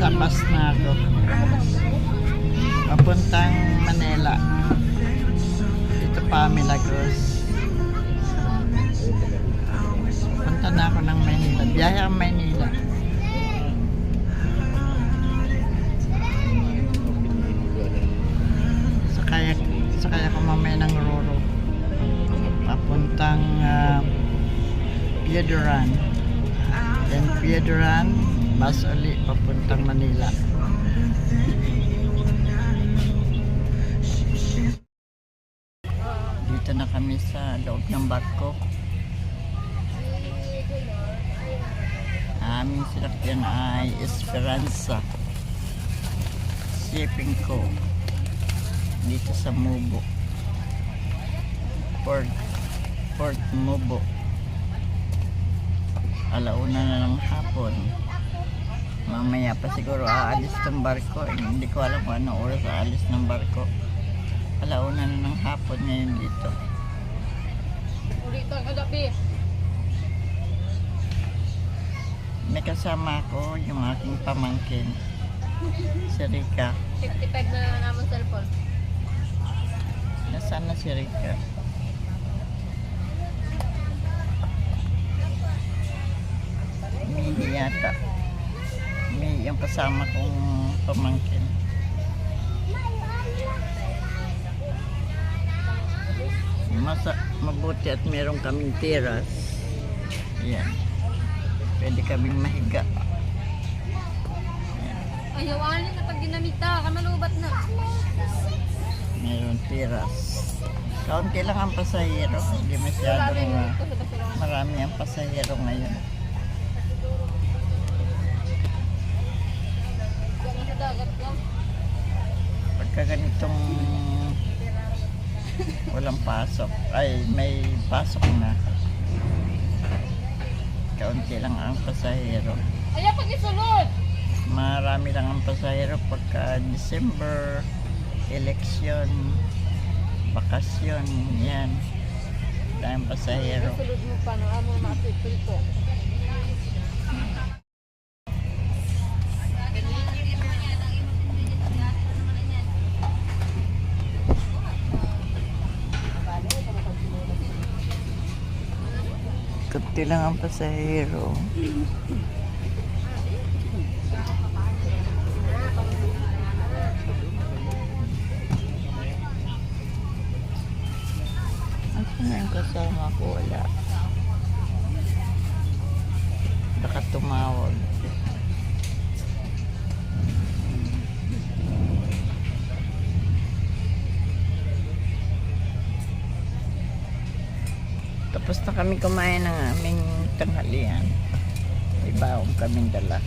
Nasa bus na ako. Papuntang Manila. Dito pa Milagros. Punta na ako ng Manila. Biyahe ang Manila. Sakay, sakay ako mamaya ng Roro. Papuntang uh, Piedran. Then Piedran, bus ulit papuntang Manila. Dito na kami sa loob ng barko. Aming sinakyan ay Esperanza Shipping Co. Dito sa Mubo. Port Port Mubo. Alauna na ng hapon. Mamaya pa siguro aalis ng barko. Eh, Hindi ko alam kung anong oras aalis ng barko. Alauna na ng hapon ngayon dito. Ulit ang kagabi. May kasama ako yung aking pamangkin. Si Rika. 55 na naman cellphone. Nasaan na si Rika? Yata. Yung kasama kong pamangkin. Masa, mabuti at meron kaming teras. Yan. Pwede kaming mahiga. Yan. Ayaw alin na pag ginamita. Kamalubat na. Meron teras. Kaunti lang ang pasahero. Hindi masyadong Barcelona. marami ang pasahero ngayon. Dagat lang. Pagka ganitong walang pasok, ay may pasok na. Kaunti lang ang pasahero. Ayaw pag isulod. Marami lang ang pasahero pagka December, eleksyon, bakasyon, yan. Dahil pasahero. Isulod mo pa. No? Amo makasip ko. Kunti lang ang pasahero. Ano na yung kasama ko? Wala. Baka tumawag. Tapos na kami kumain ng aming tanghalian. May baong kaming dala.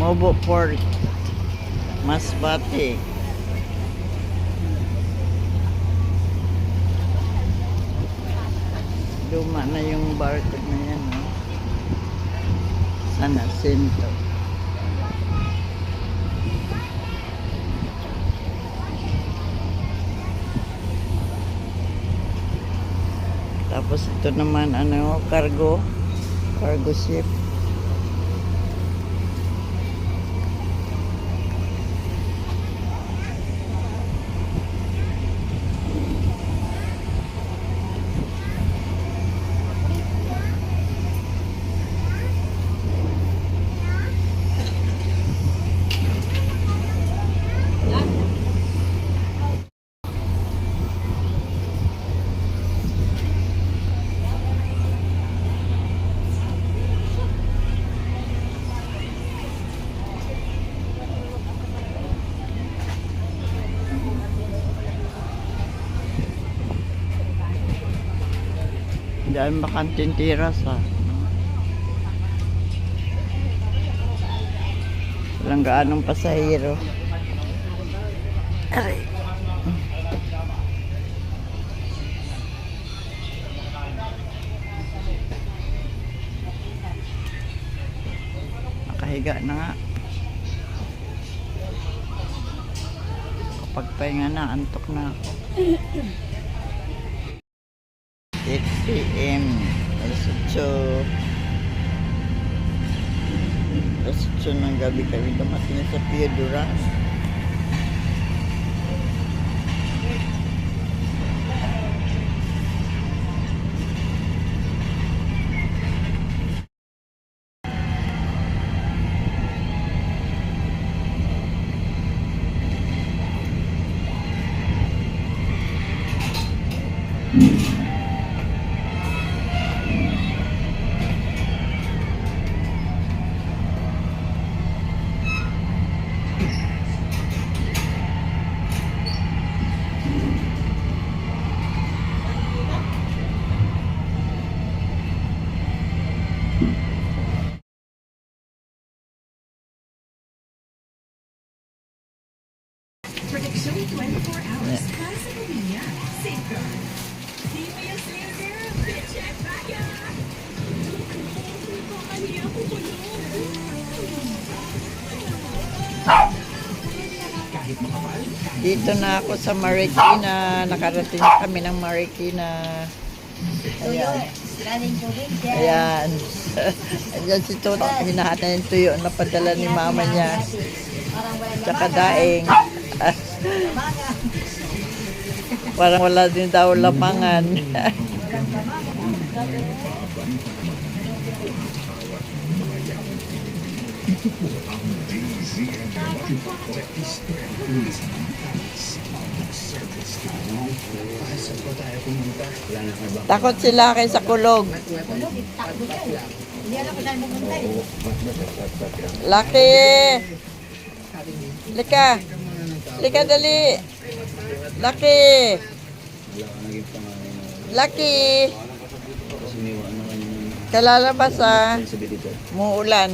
Mobo Port Masbate Luma na yung barcode na yan. No? Sana sento. Tapos ito naman ano, cargo. Cargo ship. Diyan bakanting tiras ha. Walang gaanong pasahero. Aray. Nakahiga na nga. Kapag pahinga na, antok na ako. 8 p.m. Alas 8. Alas 8 ng gabi kami dumating sa Pieduran. Protection 24 hours. Bonilla. Safeguard. CBS Laser. Check fire! Dito na ako sa Marikina. Nakarating na kami ng Marikina. Ayan. Ayan. Ayan si Toto. Hinahat na yung tuyo na padala ni mama niya. Tsaka daing. Parang wala din daw lamangan. Takot sila kay sa kulog. Laki! Lika! Lika dali! Laki! Laki! Kalalabas ah. Muulan.